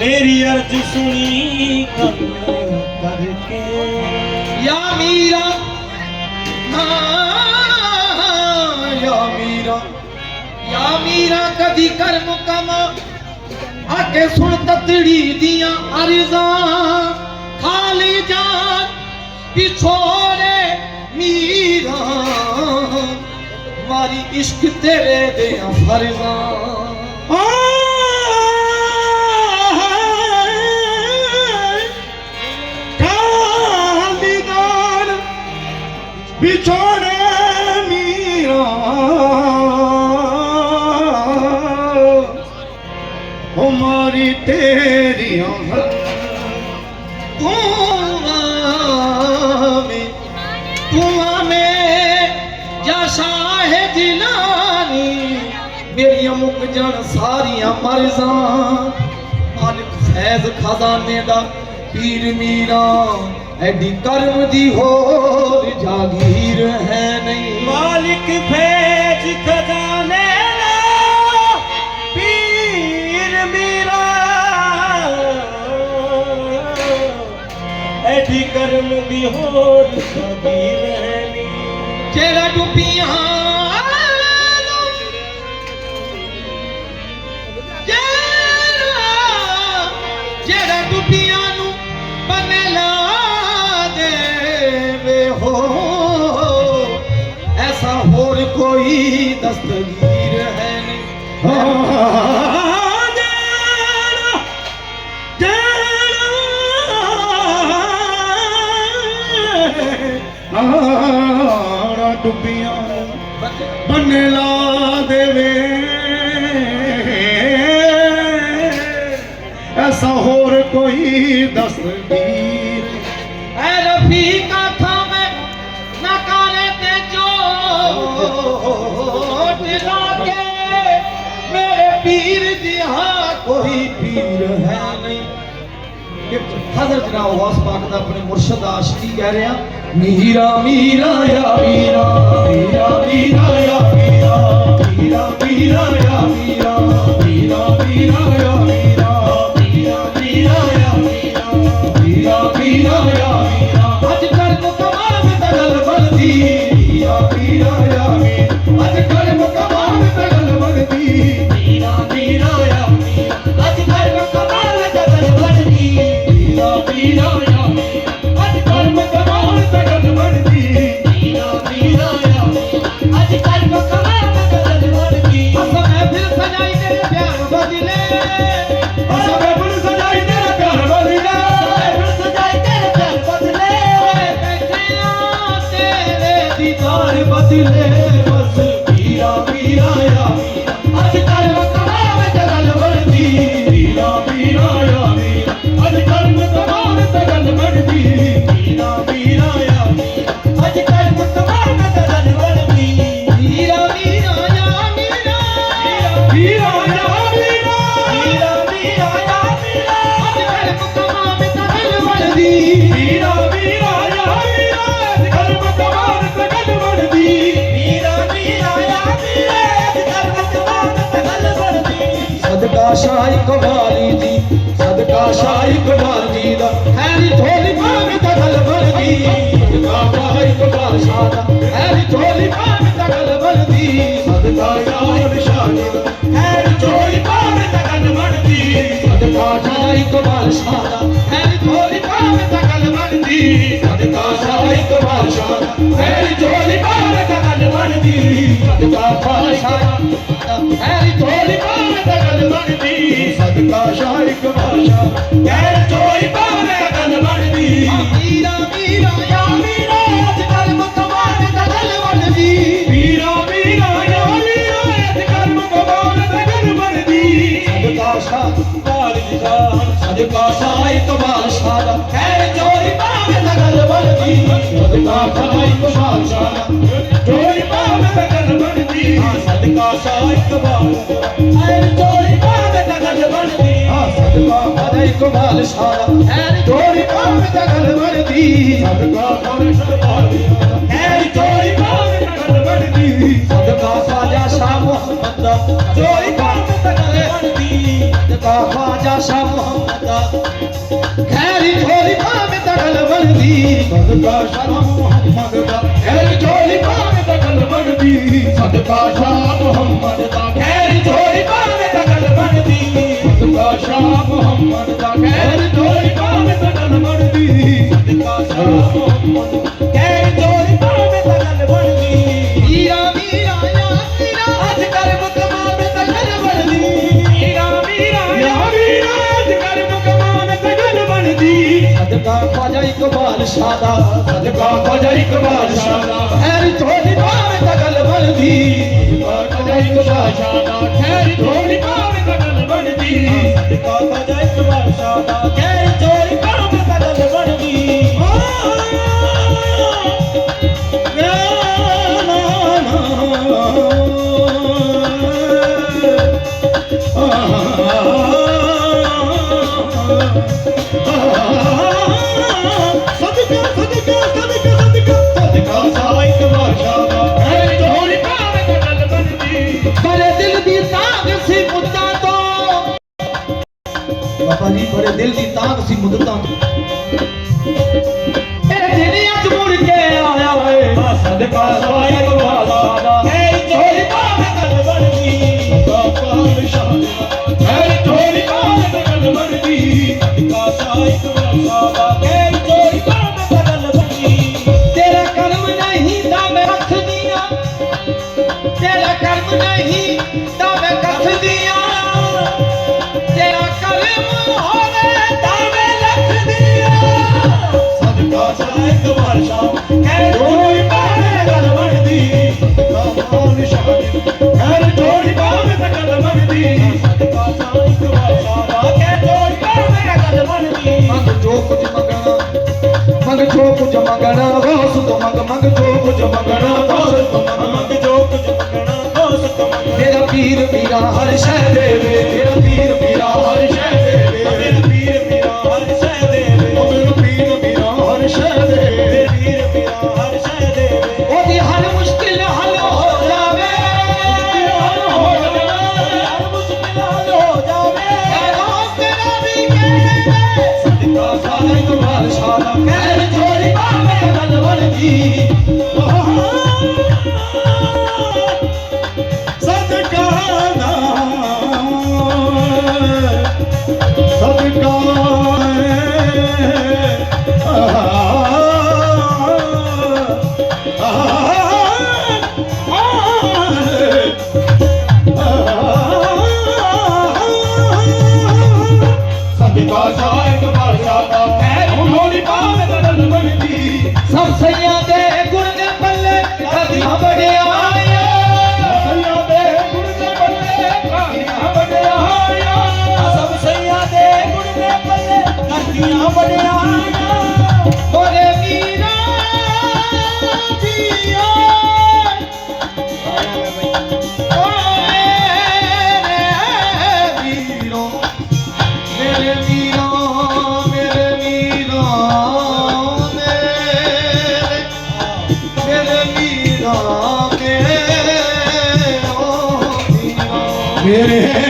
ਮੇਰੀ ਅਰਜ਼ ਸੁਣੀ ਕੰਮ ਕਰਕੇ। ਯਾ ਮੀਰਾ ਹਾਂ ਯਾ ਮੀਰਾ ਯਾ ਮੀਰਾ ਕਦੀ ਕਰ ਮੁਕਮ ਆਕੇ ਸੁਣ ਤਤੜੀ ਦੀਆਂ ਅਰਜ਼ਾਂ ਖਾਲੀ ਜਾਨ ਪਿਛੋੜੇ ਮੀਰਾ। ਮਾਰੀ ਇਸ਼ਕ ਤੇਰੇ ਦੇ ਫਰਜ਼ਾਂ। मीर उमारी तेरियांती तूं या शाहे मेरियूं मुकजण सारीअ मरजां अस खज़ाने पीर मीरा ਐਡੀ ਕਰਮ ਦੀ ਹੋਰ ਜਾਗੀਰ ਹੈ ਨਹੀਂ। ਮਾਲਿਕ ਭੇਜ ਖਜ਼ਾਨੇ ਪੀਰ ਮੀਰਾ ਐਡੀ ਕਰਮ ਦੀ ਹੋਰ ਜਾਗੀਰ ਹੈ ਨਹੀਂ। ਜਿਹੜਾ ਡੁੱਬੀਆਂ ਦਸਤਗੀਰ ਹੈ ਨਹੀਂ ਆਣਾ ਡੁੱਬੀਆਂ ਬੰਨੇ ਲਾ ਦੇਵੇ। ਐਸਾ ਹੋਰ ਕੋਈ ਦਸਤਗੀਰ। ਐ ਰਫੀਕਾ ਹਜ਼ਰਤ ਜਨਾਬ ਵਾਸ ਪਾਕ ਦਾ ਆਪਣੇ ਮੁਰਸ਼ਦ ਆਸ਼ਕੀ ਕਹਿ ਰਿਹਾ ਮੀਰਾ ਮੀਰਾ ਯਾ ਸਦਕਾ ਜੀ, ਸਦਕਾ ਸ਼ਾਹੀ ਕਮਾਲ ਜੀ ਦਾ। ਹੈਰੀ ਢੋਲੀ ਭਾਵੇਂ ਤਾਂ ਗੱਲ ਬਣਦੀ। ਸਦਕਾ ਸ਼ਾਹੀ ਕਵਾਲ ਸ਼ਾਹ ਦਾ, ਹੈਰੀ ਢੋਲੀ ਭਾਵੇਂ ਤਾਂ ਗੱਲ ਸਦਕਾ ਸ਼ਾਹੀ ਸ਼ਾਹ ਜੀ ਦਾ, ਹੈਰੀ ਢੋਲੀ ਭਾਵੇਂ ਸ਼ਾਹੀ ਕਵਾਲ ਤਾਂ ਗੱਲ ਬਣਦੀ ਸਦਕਾ ਸ਼ਾਹ ਕਵਾਲ ਜੀ ਦਾ صدقة شاہ محمد. शरी હજી પડે દિલ દી તાન સી મધુરતા ਸਦਾ ਇੱਕ ਵਾਰ ਸ਼ਾਮ ਕਹਿ ਕੋਈ ਪਾਵੇ ਗੱਲ ਬਣਦੀ ਕਾਮਾਨ ਸ਼ਾਨ ਘਰ ਥੋੜੀ ਪਾਵੇ ਤਾਂ ਗੱਲ ਬਣਦੀ ਸਦਕਾ ਸਦਾ ਇੱਕ ਵਾਰ ਸ਼ਾਮ ਕਹਿ ਕੋਈ ਪਾਵੇ ਗੱਲ ਬਣਦੀ ਮੰਗ ਜੋ ਕੁਝ ਮੰਗਣਾ ਮੰਗ ਜੋ ਕੁਝ ਮੰਗਣਾ ਵਾਸ ਤੋਂ ਮੰਗ ਮੰਗ ਜੋ ਕੁਝ ਮੰਗਣਾ ਵਾਸ ਤੋਂ ਮੰਗ ਮੰਗ ਜੋ ਕੁਝ ਮੰਗਣਾ ਵਾਸ ਤੋਂ ਮੰਗ ਤੇਰਾ ਪੀਰ ਪੀਰਾ ਹਰ ਸ਼ੈ ਦੇਵੇ ਤੇਰਾ ਪੀਰ ਪੀਰਾ ਹਰ You. Yeah.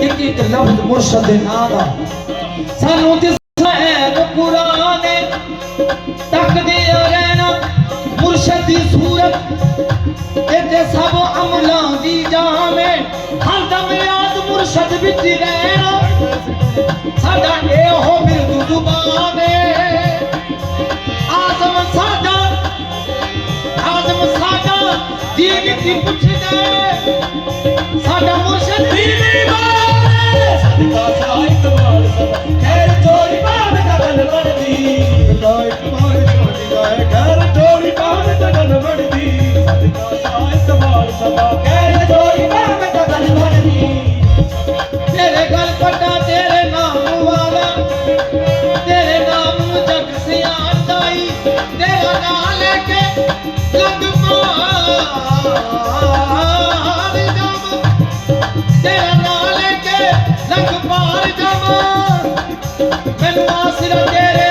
ਇੱਕ ਲਫ਼ਜ਼ ਮੁਰਸ਼ਦ ਦੇ ਨਾਂ ਦਾ ਸਾਨੂੰ ਦਿਸਦਾ ਹੈ ਕੁਰਾਨ ਤੱਕਦੇ ਰਹਿਣਾ ਮੁਰਸ਼ਦ ਦੀ ਸੂਰਤ ਇਹਦੇ ਸਭ ਅਮਲਾਂ ਦੀ ਜਾਵੇਂ ਹਰਦਮ ਯਾਦ ਮੁਰਸ਼ਦ ਵਿੱਚ ਰਹਿਣਾ ਸਾਡਾ ਇਹੋ ਬਿਰਦੂ ਜ਼ੁਬਾਨ ਹੈ ਆਜ਼ਮ ਸਾਡਾ ਆਜ਼ਮ ਸਾਡਾ ਦੀਨ ਦੀ ਪੁੱਛਦਾ ਸਾਡਾ ਮੁਰਸ਼ਦ ਦੀਨੀ ਬਾਰੇ ਸਦਕਾ ਸਾਹਿਤ ਵਾਲ ਸਦਾ ਕਹਿ ਜੋੜੀ ਬਾਗ ਜਗਲ ਬਣਦੀ ਲਾਇਕ ਮਾਰੇ ਛੋਟੀ ਗਾਏ ਘਰ ਜੋੜੀ ਬਾਗ ਜਗਲ ਬਣਦੀ ਸਦਕਾ ਸਾਹਿਤ ਵਾਲ ਸਦਾ ਕਹਿ ਤੇਰੇ ਨਾਮ ਨੂੰ ਜਗ ਸਿਆਣ ਤੇਰਾ ਨਾਮ ਲੈ ਕੇ ਲੰਗ ਪਾਰ ਜਮ। ਤੇਰਾ ਨਾਮ ਲੈ ਕੇ ਲੰਗ ਪਾਰ ਜਮ। ਮੈਨੂੰ ਆਸਰਾ ਤੇਰੇ